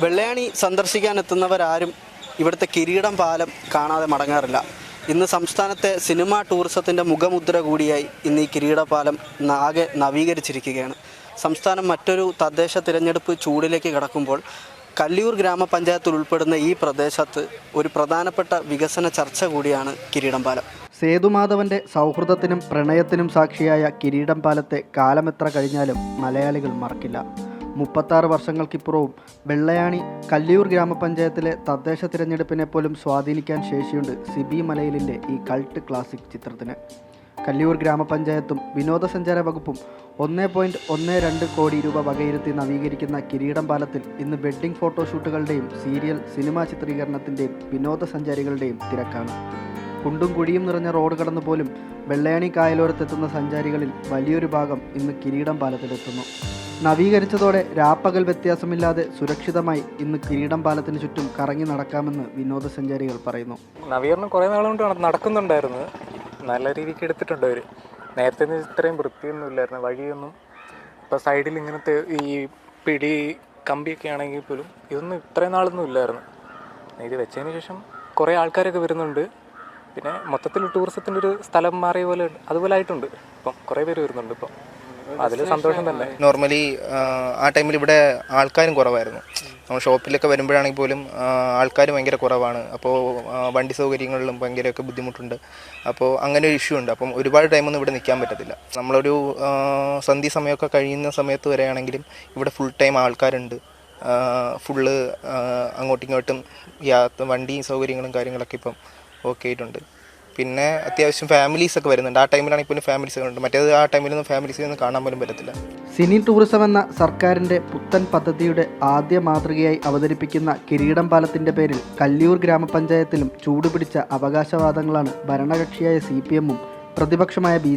വെള്ളയാണി സന്ദർശിക്കാൻ എത്തുന്നവരാരും ഇവിടുത്തെ കിരീടം പാലം കാണാതെ മടങ്ങാറില്ല. ഇന്ന് സംസ്ഥാനത്തെ സിനിമാ ടൂറിസത്തിന്റെ മുഖമുദ്ര കൂടിയായി ഇന്ന് ഈ കിരീടപാലം ആകെ നവീകരിച്ചിരിക്കുകയാണ്. സംസ്ഥാനം മറ്റൊരു തദ്ദേശ തിരഞ്ഞെടുപ്പ് ചൂടിലേക്ക് കടക്കുമ്പോൾ കല്ലിയൂർ ഗ്രാമപഞ്ചായത്തിൽ ഉൾപ്പെടുന്ന ഈ പ്രദേശത്ത് ഒരു പ്രധാനപ്പെട്ട വികസന ചർച്ച കൂടിയാണ് കിരീടം പാലം. സേതുമാധവന്റെ സൗഹൃദത്തിനും പ്രണയത്തിനും സാക്ഷിയായ കിരീടം പാലത്തെ കാലമെത്ര കഴിഞ്ഞാലും മലയാളികൾ മറക്കില്ല. മുപ്പത്താറ് വർഷങ്ങൾക്കിപ്പുറവും വെള്ളയാണി കല്ലിയൂർ ഗ്രാമപഞ്ചായത്തിലെ തദ്ദേശ തിരഞ്ഞെടുപ്പിനെ പോലും സ്വാധീനിക്കാൻ ശേഷിയുണ്ട് സിബി മലയിലിന്റെ ഈ കൾട്ട് ക്ലാസിക് ചിത്രത്തിന്. കല്ലിയൂർ ഗ്രാമപഞ്ചായത്തും വിനോദസഞ്ചാര വകുപ്പും ഒന്ന് പോയിന്റ് ഒന്ന് രണ്ട് കോടി രൂപ വകയിരുത്തി നവീകരിക്കുന്ന കിരീടം പാലത്തിൽ ഇന്ന് വെഡ്ഡിംഗ് ഫോട്ടോഷൂട്ടുകളുടെയും സീരിയൽ സിനിമാ ചിത്രീകരണത്തിന്റെയും വിനോദസഞ്ചാരികളുടെയും തിരക്കാണ്. കുണ്ടും കുഴിയും നിറഞ്ഞ റോഡ് കടന്നുപോലും വെള്ളയാണി കായലോരത്തെത്തുന്ന സഞ്ചാരികളിൽ വലിയൊരു ഭാഗം ഇന്ന് കിരീടം പാലത്തിലെത്തുന്നു. നവീകരിച്ചതോടെ രാപ്പകൽ വ്യത്യാസമില്ലാതെ സുരക്ഷിതമായി ഇന്ന് കിരീടം പാലത്തിന് ചുറ്റും കറങ്ങി നടക്കാമെന്ന് വിനോദസഞ്ചാരികൾ പറയുന്നു. നവീകരണം കുറേ നാളുകൊണ്ട് കൊണ്ട് നടക്കുന്നുണ്ടായിരുന്നു. നല്ല രീതിക്ക് എടുത്തിട്ടുണ്ട് അവർ നേരത്തെ ഇത്രയും വൃത്തിയൊന്നും ഇല്ലായിരുന്നു. വഴിയൊന്നും. ഇപ്പോൾ സൈഡിൽ ഇങ്ങനത്തെ ഈ പിടി കമ്പിയൊക്കെ ആണെങ്കിൽ പോലും ഇതൊന്നും ഇത്രയും നാളൊന്നും ഇല്ലായിരുന്നു. ഇത് വെച്ചതിന് ശേഷം കുറേ ആൾക്കാരൊക്കെ വരുന്നുണ്ട്. പിന്നെ മൊത്തത്തിൽ ടൂറിസത്തിന്റെ ഒരു സ്ഥലം മാറിയ പോലെ അതുപോലെ ആയിട്ടുണ്ട്. ഇപ്പം കുറേ പേര് വരുന്നുണ്ട് ഇപ്പം. അതിൽ സന്തോഷം തന്നെ. നോർമലി ആ ടൈമിൽ ഇവിടെ ആൾക്കാരും കുറവായിരുന്നു. നമ്മൾ ഷോപ്പിലൊക്കെ വരുമ്പോഴാണെങ്കിൽ പോലും ആൾക്കാർ ഭയങ്കര കുറവാണ്. അപ്പോൾ വണ്ടി സൗകര്യങ്ങളിലും ഭയങ്കരമൊക്കെ ബുദ്ധിമുട്ടുണ്ട്. അപ്പോൾ അങ്ങനെ ഒരു ഇഷ്യൂ ഉണ്ട്. അപ്പം ഒരുപാട് ടൈമൊന്നും ഇവിടെ നിൽക്കാൻ പറ്റത്തില്ല. നമ്മളൊരു സന്ധി സന്ധ്യ സമയമൊക്കെ കഴിയുന്ന സമയത്ത് വരെയാണെങ്കിലും ഇവിടെ ഫുൾ ടൈം ആൾക്കാരുണ്ട്. ഫുള്ള് അങ്ങോട്ടും ഇങ്ങോട്ടും യാത്ര വണ്ടി സൗകര്യങ്ങളും കാര്യങ്ങളൊക്കെ ഇപ്പം ഓക്കെ ആയിട്ടുണ്ട്. പിന്നെ അത്യാവശ്യം ഫാമിലീസ് ഒക്കെ വരുന്നുണ്ട്. ആ ടൈമിലാണെങ്കിൽ പിന്നെ ഫാമിലീസ് ഉണ്ട്. മറ്റേത് ആ ടൈമിലൊന്നും ഫാമിലീസ് ഒന്നും കാണാൻ പോലും പറ്റത്തില്ല. സിനി ടൂറിസം എന്ന സർക്കാരിന്റെ പുത്തൻ പദ്ധതിയുടെ ആദ്യ മാതൃകയായി അവതരിപ്പിക്കുന്ന കിരീടം പാലത്തിന്റെ പേരിൽ കല്ലിയൂർ ഗ്രാമപഞ്ചായത്തിലും ചൂടുപിടിച്ച അവകാശവാദങ്ങളാണ് ഭരണകക്ഷിയായ സി പ്രതിപക്ഷമായ ബി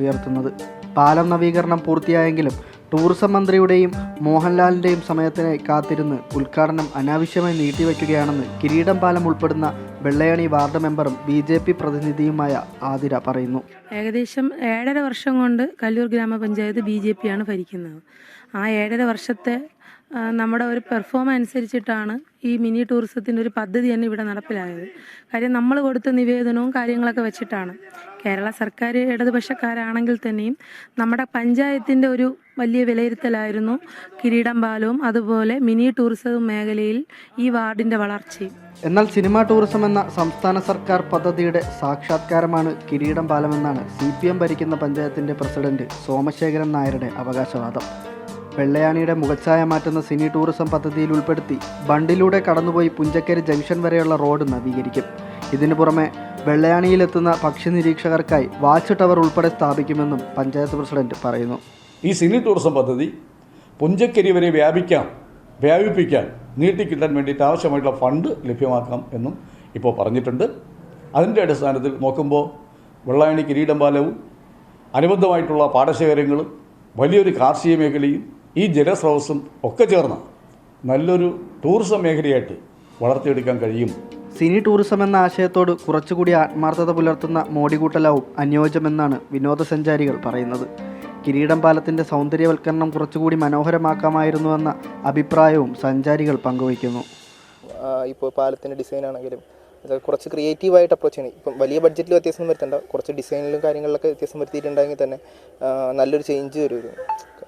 ഉയർത്തുന്നത്. പാലം നവീകരണം പൂർത്തിയായെങ്കിലും ടൂറിസം മന്ത്രിയുടെയും മോഹൻലാലിന്റെയും സമയത്തിനെ കാത്തിരുന്ന് ഉദ്ഘാടനം അനാവശ്യമായി നീട്ടിവെക്കുകയാണെന്ന് കിരീടം പാലം ഉൾപ്പെടുന്ന വെള്ളയണി വാർഡ് മെമ്പറും ബി ജെ പി പ്രതിനിധിയുമായ ആതിര പറയുന്നു. ഏകദേശം ഏഴര വർഷം കൊണ്ട് കല്ലൂർ ഗ്രാമപഞ്ചായത്ത് ബി ജെ പിയാണ് ഭരിക്കുന്നത്. ആ ഏഴര വർഷത്തെ നമ്മുടെ ഒരു പെർഫോം അനുസരിച്ചിട്ടാണ് ഈ മിനി ടൂറിസത്തിന്റെ ഒരു പദ്ധതി തന്നെ ഇവിടെ നടപ്പിലായത്. കാര്യം നമ്മൾ കൊടുത്ത നിവേദനവും കാര്യങ്ങളൊക്കെ വെച്ചിട്ടാണ്. കേരള സർക്കാർ ഇടതുപക്ഷക്കാരാണെങ്കിൽ തന്നെയും നമ്മുടെ പഞ്ചായത്തിന്റെ ഒരു വലിയ വിലയിരുത്തലായിരുന്നു കിരീടം പാലവും അതുപോലെ മിനി ടൂറിസം മേഖലയിൽ ഈ വാർഡിന്റെ വളർച്ചയും. എന്നാൽ സിനിമാ ടൂറിസം എന്ന സംസ്ഥാന സർക്കാർ പദ്ധതിയുടെ സാക്ഷാത്കാരമാണ് കിരീടം പാലമെന്നാണ് സി ഭരിക്കുന്ന പഞ്ചായത്തിന്റെ പ്രസിഡന്റ് സോമശേഖരൻ നായരുടെ അവകാശവാദം. വെള്ളയാണിയുടെ മുഖച്ഛായ മാറ്റുന്ന സിനി ടൂറിസം പദ്ധതിയിൽ ഉൾപ്പെടുത്തി ബണ്ടിലൂടെ കടന്നുപോയി പുഞ്ചക്കരി ജംഗ്ഷൻ വരെയുള്ള റോഡ് നവീകരിക്കും. ഇതിനു പുറമെ വെള്ളയാണിയിലെത്തുന്ന പക്ഷി നിരീക്ഷകർക്കായി വാച്ച് ടവർ ഉൾപ്പെടെ സ്ഥാപിക്കുമെന്നും പഞ്ചായത്ത് പ്രസിഡന്റ് പറയുന്നു. ഈ സിനി ടൂറിസം പദ്ധതി പുഞ്ചക്കരി വരെ വ്യാപിക്കാം വ്യാപിപ്പിക്കാൻ നീട്ടിക്കിട്ടാൻ വേണ്ടിയിട്ട് ആവശ്യമായിട്ടുള്ള ഫണ്ട് ലഭ്യമാക്കാം എന്നും ഇപ്പോൾ പറഞ്ഞിട്ടുണ്ട്. അതിന്റെ അടിസ്ഥാനത്തിൽ നോക്കുമ്പോൾ വെള്ളായണി കിരീടം പാലവും അനുബന്ധമായിട്ടുള്ള പാടശേഖരങ്ങളും വലിയൊരു കാർഷിക മേഖലയും ഈ ജലസ്രോതസ്സും ഒക്കെ ചേർന്ന് നല്ലൊരു ടൂറിസം മേഖലയായിട്ട് വളർത്തിയെടുക്കാൻ കഴിയും. സിനി ടൂറിസം എന്ന ആശയത്തോട് കുറച്ചുകൂടി ആത്മാർത്ഥത പുലർത്തുന്ന മോടികൂട്ടലാവും അനുയോജ്യമെന്നാണ് വിനോദസഞ്ചാരികൾ പറയുന്നത്. കിരീടം പാലത്തിന്റെ സൗന്ദര്യവൽക്കരണം കുറച്ചുകൂടി മനോഹരമാക്കാമായിരുന്നുവെന്ന അഭിപ്രായവും സഞ്ചാരികൾ പങ്കുവയ്ക്കുന്നു. ഇപ്പോൾ പാലത്തിന്റെ ഡിസൈൻ ആണെങ്കിലും കുറച്ച് ക്രിയേറ്റീവായിട്ട് അപ്രോച്ച് ചെയ്യണം ഇപ്പം വലിയ ബഡ്ജറ്റിൽ വ്യത്യാസം വരുത്തണ്ട. കുറച്ച് ഡിസൈനിലും കാര്യങ്ങളിലൊക്കെ വ്യത്യാസം വരുത്തിയിട്ടുണ്ടെങ്കിൽ തന്നെ നല്ലൊരു ചേഞ്ച് വരും.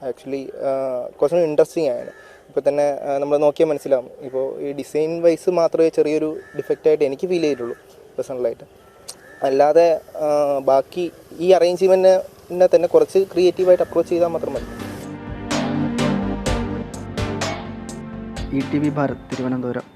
ആക്ച്വലി കുറച്ചും ഇൻട്രസ്റ്റിംഗ് ആണ് ഇപ്പോൾ തന്നെ നമ്മൾ നോക്കിയാൽ മനസ്സിലാവും. ഇപ്പോൾ ഈ ഡിസൈൻ വൈസ് മാത്രമേ ചെറിയൊരു ഡിഫക്റ്റായിട്ട് എനിക്ക് ഫീൽ ചെയ്തിട്ടുള്ളൂ പേഴ്സണലായിട്ട് അല്ലാതെ ബാക്കി ഈ അറേഞ്ച്മെന്റിനെ തന്നെ കുറച്ച് ക്രിയേറ്റീവായിട്ട് അപ്രോച്ച് ചെയ്താൽ മാത്രം മതി. E T V Bharat Thiruvananthapuram